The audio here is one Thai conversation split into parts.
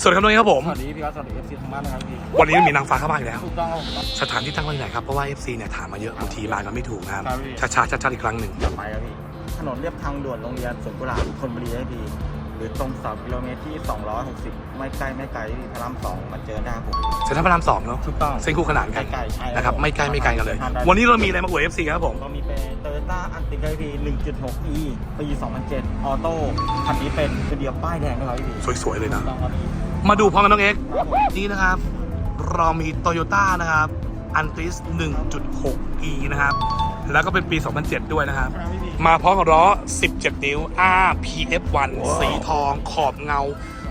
สวัสดีครับน้องเอกครับผม สวัสดีพี่ครับสวัสดีเอฟซีทางบ้านนะครับพี่วันนี้มีนางฟ้าเข้ามาอีกแล้ว ถูกต้องครับผม สถานที่ตั้งไว้ที่ไหนครับ เพราะว่า FC เนี่ยถามมาเยอะบางทีมากันไม่ถูกนะครับ ครับพี่ ช้าๆชัดๆอีกครั้งหนึ่งจะไปครับพี่ ถนนเรียบทางด่วนโรงเรียนสวนกุหลาบธนบุรีครับพี่หรือตรงเสากิโลเมตรที่ 260 ไม่ใกล้ไม่ไกลพี่พระรามสองมาเจอได้ครับผมเซ็นทรัลพระรามสองเนาะ ถูกต้อง เส้นคู่ขนานกันใกล้ๆใช่นะครับ ไม่ใกล้ไม่ไกลกันเลยทำได้วันนี้เรามีอะไรมาอวด FC ครับผมก็มีเป็นโตโยต้าอันติกพี1.6 e ปี 2007 ออโต้คันนี้เป็นตัวเดียวป้ายแดงนะครับพี่สวยๆเลยถูนะกต้องครับพี่ มาดูพร้อมกันน้องเอกครับผมนี่นะครับ เรามีโตโยต้านะครับอันติส 1.6e นะครับ แล้วก็เป็นปี 2007 ด้วยนะครับครับพี่มาพร้อมกับล้อ 17 นิ้ว RPF1 สีทอง ขอบเงา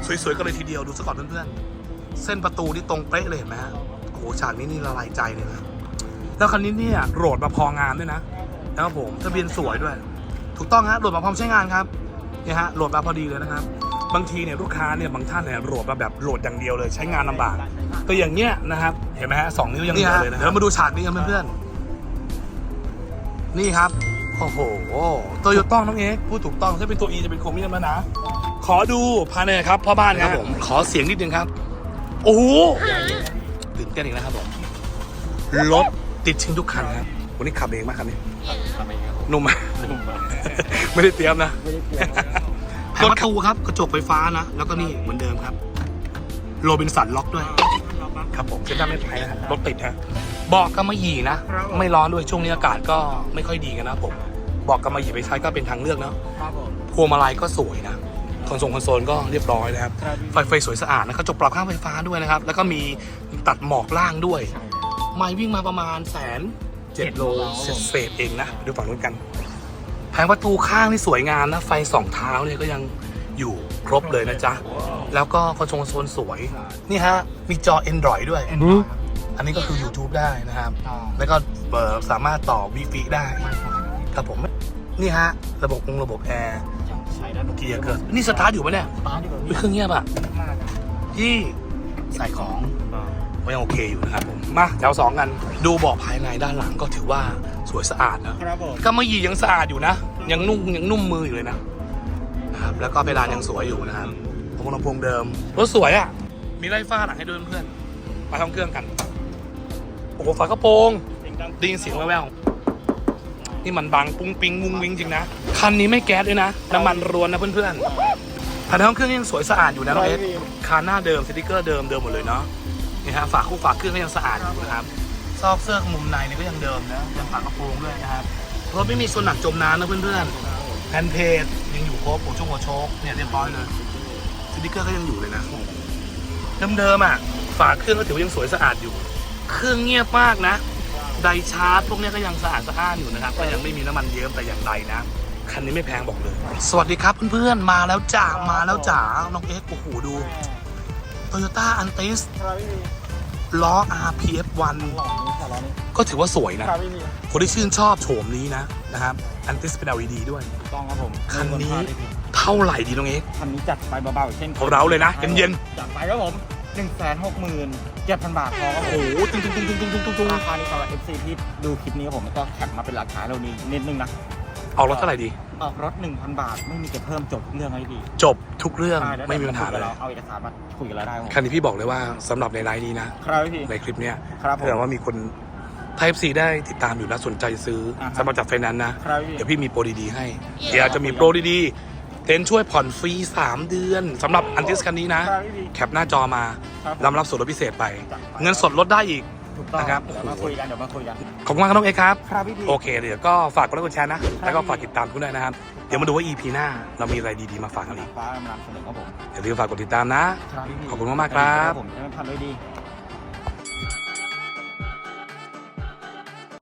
สวยๆ กันเลยทีเดียว ดูซะก่อนเพื่อนๆ เส้นประตูนี่ตรงเป๊ะเลยเห็นไหมฮะโอ้โหฉากนี้นี่ละลายใจเลยนะ แล้วคันนี้เนี่ยโหลดมาพองามด้วยนะนะครับผมทะเบียนสวยด้วย ถูกต้องฮะโหลดมาพร้อมใช้งานครับเนี่ยฮะโหลดมาพอดีเลยนะครับ บางทีเนี่ยลูกค้าเนี่ยบางท่านเนี่ยโหลดมาแบบโหลดอย่างเดียวเลยใช้งานลำบากก็อย่างเงี้ยนะครับเห็นไหมฮะสองนิ้วยังเหลือเลยนะเดี๋ยวมาดูฉากนี้กันเพื่อนๆนี่ครับโอ้โหโตโยต้องน้องเอ็กพูดถูกต้องถ้าเป็นตัว E จะเป็นโครเมียมแล้วนะ ขอดูภายในครับพ่อบ้านครับผมขอเสียงนิดนึงครับ โอ้โหตื่นเต้นอีกแล้วครับผมรถติดชิงทุกคันครับวันนี้ขับเองมากคันนี้ทำไมครับผมนุ่มไหมนุ่มมากไม่ได้เตรียมนะไม่ได้เปลี่ยนรถ ประตูครับกระจกไฟฟ้านะ แล้วก็นี่เหมือนเดิมครับ โรบินสันล็อกด้วย ครับผมเส้นทางไม่ไปนะครับรถติดฮะเบอกก็ไม่หยีนะครับผมไม่ร้อนด้วยช่วงนี้อากาศก็ไม่ค่อยดีกันนะผมเบอกก็มาหยีไปใช้ก็เป็นทางเลือกเนาะครับผมพวงมาลัยก็สวยนะคอนโซลคอนโซลก็เรียบร้อยนะครับครับ ไฟไฟสวยสะอาดนะกระจกปรับข้างไฟฟ้าด้วยนะครับ แล้วก็มีตัดหมอกล่างด้วยใช่ไม่วิ่งมาประมาณแสนเจ็ดโลครับผมเศษๆเองนะ ดูฝั่งนู้นกัน แผงประตูข้างนี่สวยงามนะ ไฟสองเท้าเนี่ยก็ยังอยู่ครบเลยนะจ๊ะ แล้วก็คอนโซลคอนโซลสวย นี่ฮะ มีจอ Android ด้วยเอ็นร้อยอันนี้ก็คือ YouTube ได้นะครับครับแล้วก็เอ่อสามารถต่อ Wi-Fi ได้ ครับผม นี่ฮะ ระบบองระบบแอร์ใช้ได้ทุกเกียร์เกิด นี่สตาร์ทอยู่ปะเนี่ย สตาร์ทดีกว่าอุ๊ยเครื่องเงียบอะมากที่ใส่ของ ก็ยังโอเคอยู่นะครับผมมาแถวสองกันดูเบาะภายในด้านหลังก็ถือว่าสวยสะอาดนะครับผมก็ไม่ยียังสะอาดอยู่นะ ยังนุ่มยังนุ่มมืออยู่เลยนะนะครับแล้วก็เพดานยังสวยอยู่นะครับพวงลำโพงเดิมรถสวยอะมีไล่ฟ้าหลังให้ด้วยเพื่อนๆมาทำเครื่องกันโอ้โหฝากระโปรงเสียงดังได้ยินเสียงแว่วๆนี่มันบังปุ้งปิงมุ้งวิงจริงนะคันนี้ไม่แก๊สด้วยนะน้ำมันรวนนะเพื่อนๆภายในห้องเครื่องยังสวยสะอาดอยู่นะน้องเอสคานหน้าเดิมสติกเกอร์เดิมเดิมหมดเลยเนาะ นี่ฮะฝาคู่ฝาเครื่องก็ยังสะอาดอยู่นะครับซอกเสื้อมุมในนี่ก็ยังเดิมนะยังฝากระโปรงด้วยนะครับรถไม่มีส่วนหนักจมน้ำนะเพื่อนๆแผ่นเพจยังอยู่ครบหัวชกหัวโชกเนี่ยเรียบร้อยเลยสติ๊กเกอร์ก็ยังอยู่เลยนะเดิมๆอะฝาเครื่องก็ถือว่ายังสวยสะอาดอยู่ เครื่องเงียบมากนะ ไดชาร์จพวกนี้ก็ยังสะอาดสะอ้านอยู่นะครับ ก็ยังไม่มีน้ำมันเยิ้มแต่อย่างใดนะ คันนี้ไม่แพงบอกเลย สวัสดีครับเพื่อนๆ มาแล้วจ้ามาแล้วจ้าน้องเอ็กโอ้โหดู โตโยต้าอันติสคาราไม่มีล้อ RPF1 ก็ถือว่าสวยนะคนที่ชื่นชอบโฉมนี้นะนะครับอันติสเป็น LED ด้วยต้องครับผมคันนี้ เท่าไหร่ดีน้องเอก คันนี้จัดไปเบาๆเช่นของเราเลยนะเย็นๆจัดไปครับผม1นึ่งแสนหกหมื่นเจ็ดพันบาทพอรับผโอ้ม โหตึงตึ้งตึ้งตึ้งตึ้งตึ้งตึ้งราคานี้สำหรับ FC ที่ดูคลิปนี้ครับผมก็แคปมาเป็นราคาเรานี้นิดนึงนะเอาแล้วเท่าไหร่ดี ออกรถ 1,000 บาท ไม่มีเก็บเพิ่มจบเรื่องอะไรดีจบทุกเรื่องใช่แล้วไม่มีปัญหาเลยเราเอาเอกสารมาคุยกันแล้วได้ครับผมคันนี้พี่บอกเลยว่าสำหรับในไลน์นี้นะ ครับพี่ ในคลิปเนี้ยครับผมถ้าเกิดว่ามีคน Type C ได้ติดตามอยู่นะสนใจซื้ออ่าฮะ สำหรับจัดไฟแนนซ์นะ ครับพี่ เดี๋ยวพี่มีโปรดีๆให้ เดี๋ยวจะมีโปรดีๆ เต็นท์ช่วยผ่อนฟรี 3 เดือนสำหรับอันติสคันนี้นะ ครับพี่แคปหน้าจอมาครับผมรำรับส่วนลดพิเศษไปเงินสดลดได้อีก ถูกต้องนะครับเดี๋ยวมาคุยกันเดี๋ยวมาคุยกัน ขอบคุณมากครับน้องเอกครับ ครับพี่โอเคเดี๋ยวก็ฝากกดไลค์กดแชร์นะ แล้วก็ฝากติดตามคุณด้วยนะครับ เดี๋ยวมาดูว่า EP หน้าเรามีอะไรดีๆมาฝากกันอีกฟ้ากำลังเสนอครับผมอย่าลืมฝากกดติดตามนะ ครับพี่ขอบคุณมากๆครับ ผมจะไม่พลาดด้วยดี